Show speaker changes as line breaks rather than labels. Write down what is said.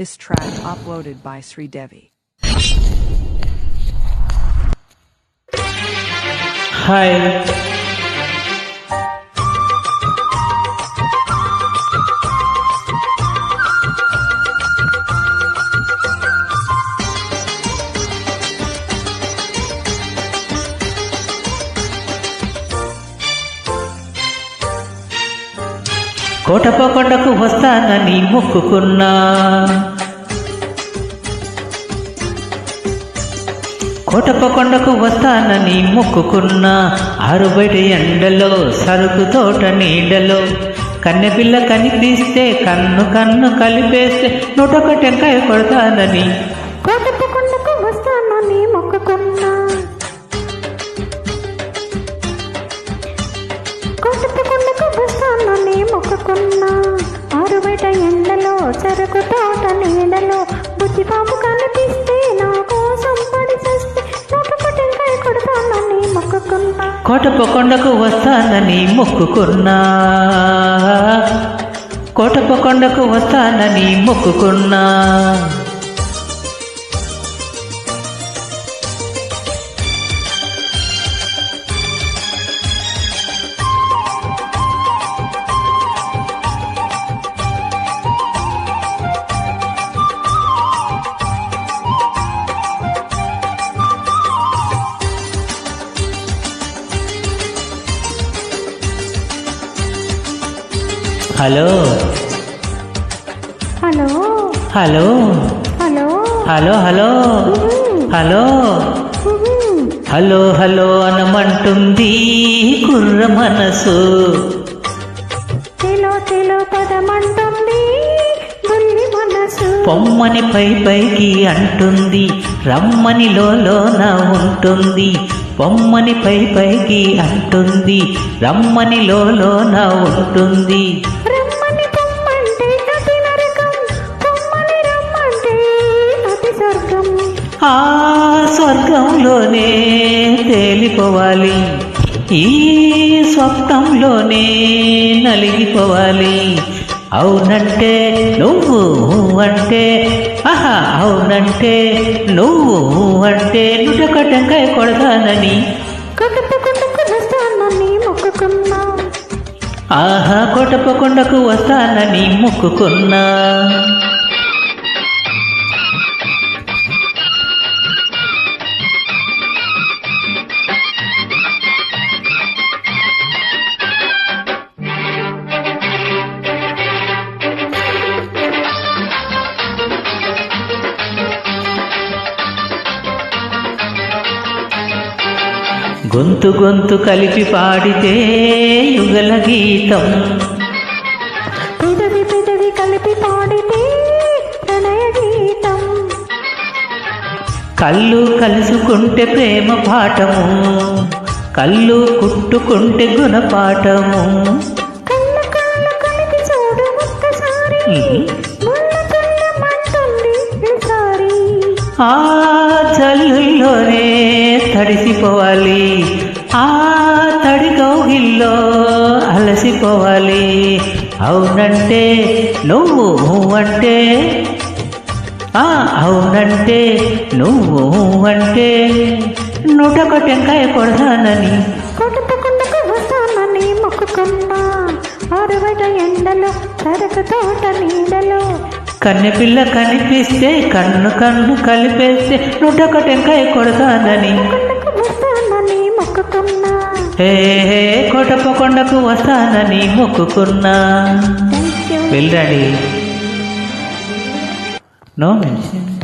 This track uploaded by Sri Devi.
Hi కోటపకొండకు వస్తానని మొక్కుకున్నా కోటపకొండకు వస్తానని మొక్కుకున్నా ఆరుబయట ఎండలో సరుకు తోట నీడలో. కన్నెపిల్ల కనిపిస్తే కన్ను కన్ను కలిపేస్తే నూటొక టెంకాయ కొడతానని.
కోటప్ప
కోటపకొండకు వస్తానని మొక్కుకున్నా. కోటపకొండకు వస్తానని మొక్కుకున్నా. Hello.
Hello.
Hello.
Hello.
Hello hello. Hello. Hello hello అనమంటుంది కుర్ర మనసు.
తెలో తెలో పదమంటుంది బుల్లి మనసు.
పొమ్మని పై పైకి అంటుంది రమ్మని లోన ఉంటుంది. పొమ్మని పై పైకి అంటుంది రమ్మని లోన ఉంటుంది. ఆ స్వర్గంలోనే తేలిపోవాలి. ఈ స్వప్నంలోనే నలిగిపోవాలి. అవునంటే నువ్వు అంటే ఆహా అవునంటే నువ్వు అంటే నుటక టెంకాయ కొడతానని.
కొట్టుకుంటకు వస్తానని మొక్కుకున్నా.
ఆహా కొట్టపకొండకు వస్తానని మొక్కుకున్నా. గొంతు గొంతు కలిపి పాడితే యుగల గీతం.
పెదవి పెదవి కలిపి పాడితే ప్రణయ గీతం.
కళ్ళు కలుసుకుంటే ప్రేమ పాఠము కళ్ళు కుట్టుకుంటే గుణపాఠము
కళ్ళు కళ్ళు కలిపి చూడు ఒక్కసారి.
ఆ చల్లుల్లోనే తడిసిపోవాలి. ఆ తడి కౌగిల్లో అలసిపోవాలి. అవునంటే నువ్వు అంటే ఆ అవునంటే నువ్వు అంటే నూటొక టెంకాయ కొడతానని.
కొట్టుకుంటకు వస్తానని మొక్కుకున్నా. ఆరు బయట ఎండలో సరకు తోట నీడలో.
కన్నెపిల్ల కనిపిస్తే కన్ను కన్ను కలిపేస్తే నూటొక టెంకాయ కొడతానని
కొండకు వస్తానని మొక్కుకున్నా.
హే హే కోటప్పకొండకు వస్తానని మొక్కుకున్నా. వెళ్ళండి. No mention